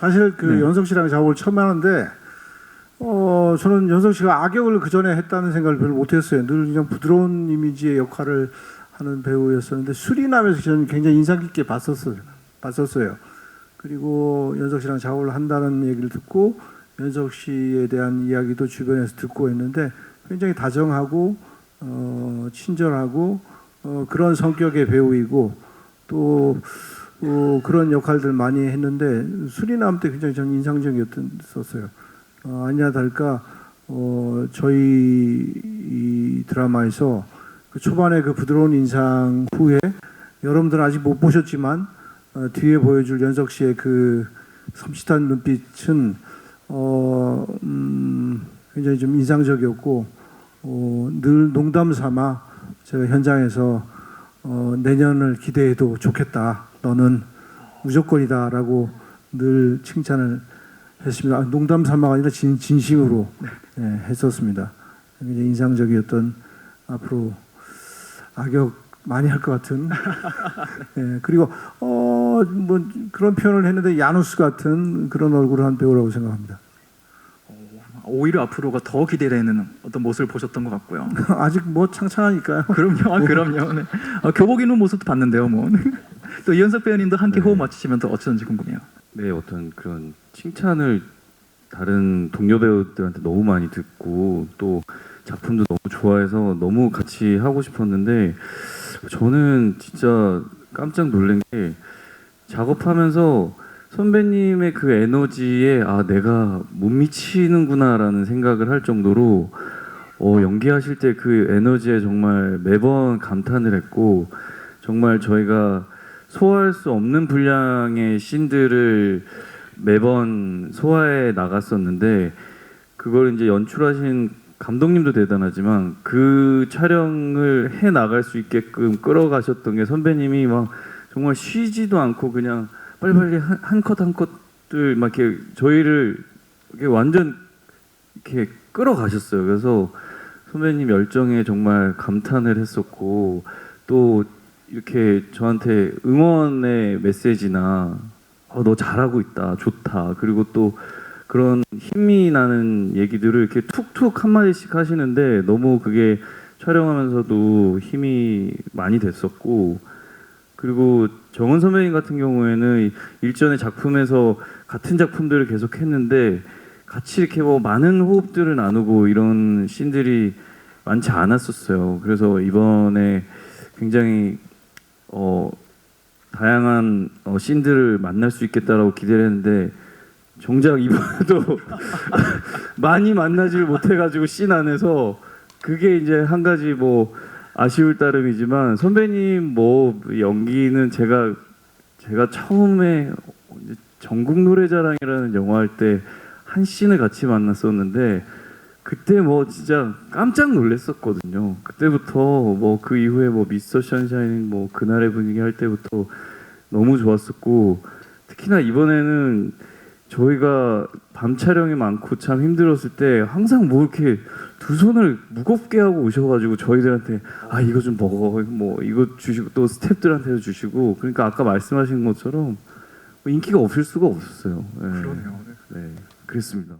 사실 그 네. 연석 씨랑 작업을 처음 하는데 어 저는 연석 씨가 악역을 그 전에 했다는 생각을 별로 못했어요. 늘 그냥 부드러운 이미지의 역할을 하는 배우였었는데 수리남에서 저는 굉장히 인상 깊게 봤었어요. 봤었어요. 그리고 연석 씨랑 작업을 한다는 얘기를 듣고 연석 씨에 대한 이야기도 주변에서 듣고 했는데 굉장히 다정하고 어, 친절하고 어, 그런 성격의 배우이고 또 어, 그런 역할들 많이 했는데 수리남 때 굉장히 저는 인상적이었었어요. 어, 아니나 다를까 어, 저희 이 드라마에서 그 초반에 그 부드러운 인상 후에 여러분들은 아직 못 보셨지만 어, 뒤에 보여줄 연석 씨의 그 섬찟한 눈빛은 어, 음, 굉장히 좀 인상적이었고 어, 늘 농담 삼아 제가 현장에서 어, 내년을 기대해도 좋겠다. 너는 무조건이다라고 늘 칭찬을 했습니다. 아, 농담 삼아가 아니라 진, 진심으로 예, 했었습니다. 굉장히 인상적이었던 앞으로 악역 많이 할 것 같은 예, 그리고 어 뭐 그런 표현을 했는데 야누스 같은 그런 얼굴을 한 배우라고 생각합니다. 오히려 앞으로가 더 기대되는 어떤 모습을 보셨던 것 같고요. 아직 뭐 창창하니까요. 그럼요, 아, 그럼요. 네. 어, 교복 입는 모습도 봤는데요, 뭐. 또 이현석 배우님도 함께 네. 호흡 맞추시면 또 어쩌는지 궁금해요. 네, 어떤 그런 칭찬을 다른 동료 배우들한테 너무 많이 듣고 또 작품도 너무 좋아해서 너무 같이 하고 싶었는데 저는 진짜 깜짝 놀란 게 작업하면서 선배님의 그 에너지에 아 내가 못 미치는구나라는 생각을 할 정도로 어, 연기하실 때 그 에너지에 정말 매번 감탄을 했고 정말 저희가 소화할 수 없는 분량의 씬들을 매번 소화해 나갔었는데 그걸 이제 연출하신 감독님도 대단하지만 그 촬영을 해 나갈 수 있게끔 끌어가셨던 게 선배님이 막 정말 쉬지도 않고 그냥 빨리빨리 한 컷 한 컷들 막 이렇게 저희를 이렇게 완전 이렇게 끌어가셨어요. 그래서 선배님 열정에 정말 감탄을 했었고 또 이렇게 저한테 응원의 메시지나 어, 너 잘하고 있다 좋다 그리고 또 그런 힘이 나는 얘기들을 이렇게 툭툭 한 마디씩 하시는데 너무 그게 촬영하면서도 힘이 많이 됐었고 그리고 정은 선배님 같은 경우에는 일전의 작품에서 같은 작품들을 계속 했는데 같이 이렇게 뭐 많은 호흡들을 나누고 이런 씬들이 많지 않았었어요. 그래서 이번에 굉장히 어, 다양한 어, 씬들을 만날 수 있겠다라고 기대를 했는데 정작 이번에도 많이 만나지를 못해가지고 씬 안에서 그게 이제 한 가지 뭐 아쉬울 따름이지만 선배님 뭐 연기는 제가 제가 처음에 전국 노래자랑이라는 영화 할 때 한 씬을 같이 만났었는데 그때 뭐 진짜 깜짝 놀랐었거든요. 그때부터 뭐 그 이후에 뭐 미스터 션샤인 뭐 그날의 분위기 할 때부터 너무 좋았었고 특히나 이번에는 저희가 밤 촬영이 많고 참 힘들었을 때 항상 뭐 이렇게 두 손을 무겁게 하고 오셔가지고 저희들한테 아 이거 좀 먹어 뭐 이거 주시고 또 스탭들한테도 주시고 그러니까 아까 말씀하신 것처럼 인기가 없을 수가 없었어요. 네. 그러네요. 네, 그랬습니다.